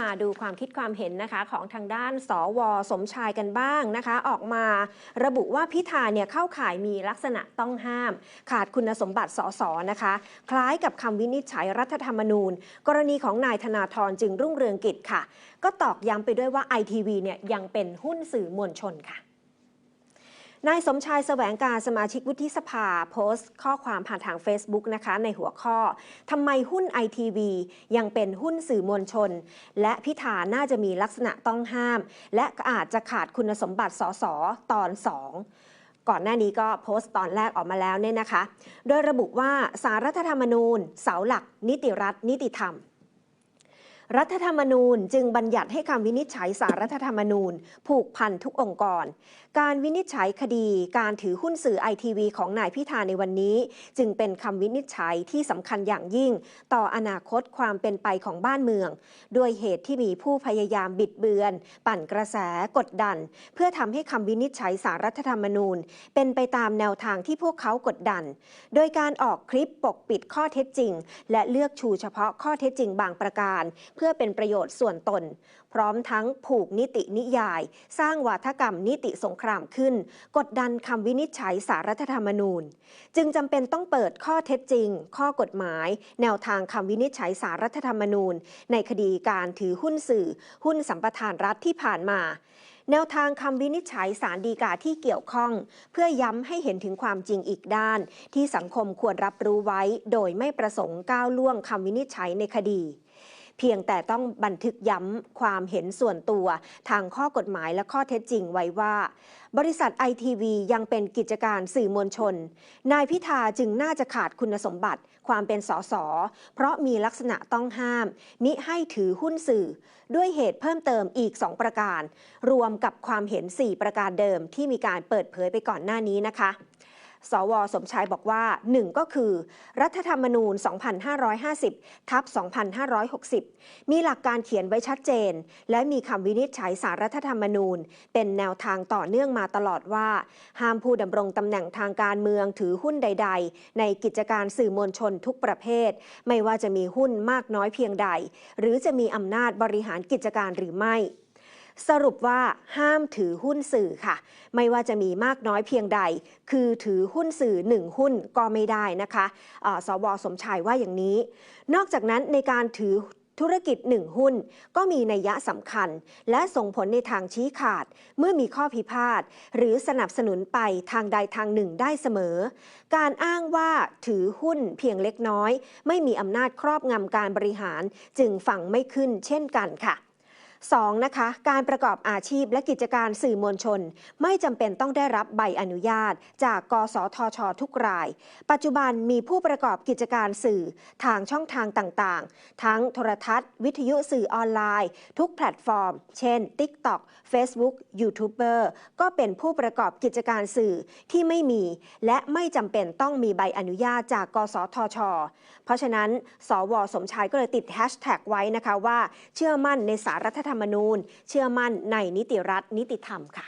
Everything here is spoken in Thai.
มาดูความคิดความเห็นนะคะของทางด้านสวสมชายกันบ้างนะคะ ออกมาระบุว่าพิธาเนี่ยเข้าข่ายมีลักษณะต้องห้าม ขาดคุณสมบัติสสนะคะ คล้ายกับคำวินิจฉัยรัฐธรรมนูญ กรณีของนายธนาธรจึงรุ่งเรืองกิจค่ะ ก็ตอกย้ำไปด้วยว่าไอทีวีเนี่ยยังเป็นหุ้นสื่อมวลชนค่ะ นายสมชายแสวงการสมาชิกวุฒิสภาโพสต์ ข้อความผ่านทาง Facebook นะคะในหัวข้อทำไมหุ้นไอทีวียังเป็นหุ้นสื่อมวลชน และพิธาน่าจะมีลักษณะต้องห้าม และอาจจะขาดคุณสมบัติสสตอน 2ก่อนหน้านี้ก็โพสต์ตอนแรกออกมาแล้วเนี่ยนะคะ โดยระบุว่าสารรัฐธรรมนูญ เสาหลัก นิติรัฐ นิติธรรม รัฐธรรมนูญจึงบัญญัติให้คำวินิจฉัยสารรัฐธรรมนูญ ผูกพันทุกองค์กร การวินิจฉัยคดีการถือหุ้นสื่อไอทีวีของนายพิธาในวันนี้ จึงเป็นคำวินิจฉัยที่สำคัญอย่างยิ่ง ต่ออนาคตความเป็นไปของบ้านเมือง ด้วยเหตุที่มีผู้พยายามบิดเบือน ปั่นกระแสกดดัน เพื่อทำให้คำวินิจฉัยสารรัฐธรรมนูญ เป็นไปตามแนวทางที่พวกเขากดดัน โดยการออกคลิปปกปิดข้อเท็จจริง และเลือกชูเฉพาะข้อเท็จจริงบางประการพื่อเป็นประโยชน์ส่วนตน พร้อมทั้งผูกนิตินิยาย สร้างวาทกรรมนิติสงครามขึ้น กดดันคำวินิจฉัยสารรัฐธรรมนูญ จึงจำเป็นต้องเปิดข้อเท็จจริง ข้อกฎหมาย แนวทางคำวินิจฉัยสารรัฐธรรมนูญ ในคดีการถือหุ้นสื่อ หุ้นสัมปทานรัฐที่ผ่านมาแนวทางคำวินิจฉัยสารดีกาที่เกี่ยวข้อง เพื่อย้ำให้เห็นถึงความจริงอีกด้าน ที่สังคมควรรับรู้ไว้โดยไม่ประสงค์ก้าวล่วงคำวินิจฉัยในคดี เพียงแต่ต้องบันทึกย้ำความเห็นส่วนตัว ทางข้อกฎหมายและข้อเท็จจริงไว้ว่า บริษัทไอทีวียังเป็นกิจการสื่อมวลชน นายพิธาจึงน่าจะขาดคุณสมบัติความเป็นสสเพราะมีลักษณะต้องห้าม มิให้ถือหุ้นสื่อ ด้วยเหตุเพิ่มเติมอีก 2 ประการ รวมกับความเห็น 4 ประการเดิมที่มีการเปิดเผยไปก่อนหน้านี้นะคะ สวสมชายบอกว่า 1 ก็คือ รัฐธรรมนูญ 2550 ทับ 2560 มีหลักการเขียนไว้ชัดเจน และมีคำวินิจฉัยสารรัฐธรรมนูญ เป็นแนวทางต่อเนื่องมาตลอดว่า ห้ามผู้ดำรงตำแหน่งทางการเมืองถือหุ้นใด ๆ ในกิจการสื่อมวลชนทุกประเภท ไม่ว่าจะมีหุ้นมากน้อยเพียงใด หรือจะมีอำนาจบริหารกิจการหรือไม่ สรุปว่าห้ามถือหุ้นสื่อค่ะ ไม่ว่าจะมีมากน้อยเพียงใด คือถือหุ้นสื่อหนึ่งหุ้นก็ไม่ได้นะคะะสวสมชายว่าอย่างนี้ นอกจากนั้นในการถือธุรกิจหนึ่งหุ้นก็มีนัยยะสำคัญ และส่งผลในทางชี้ขาด เมื่อมีข้อพิพาท หรือสนับสนุนไปทางใดทางหนึ่งได้เสมอ การอ้างว่าถือหุ้นเพียงเล็กน้อย ไม่มีอำนาจครอบงำการบริหารจึงฟังไม่ขึ้นเช่นกันค่ะ 2. นะคะ การประกอบอาชีพและกิจการสื่อมวลชน ไม่จำเป็นต้องได้รับใบอนุญาต จาก กสทช ทุกราย ปัจจุบันมีผู้ประกอบกิจการสื่อทางช่องทางต่างๆ ทั้งโทรทัศน์ วิทยุสื่อออนไลน์ ทุกแพลตฟอร์ม เช่น TikTok Facebook ยูทูบเบอร์ก็เป็นผู้ประกอบกิจการสื่อที่ไม่มี และไม่จำเป็นต้องมีใบอนุญาตจาก กสทช เพราะฉะนั้น สว สมชายก็เลยติดแฮชแท็กไว้นะคะว่า เชื่อมั่นในสารรัฐธรรมนูญ เชื่อมั่นในนิติรัฐนิติธรรมค่ะ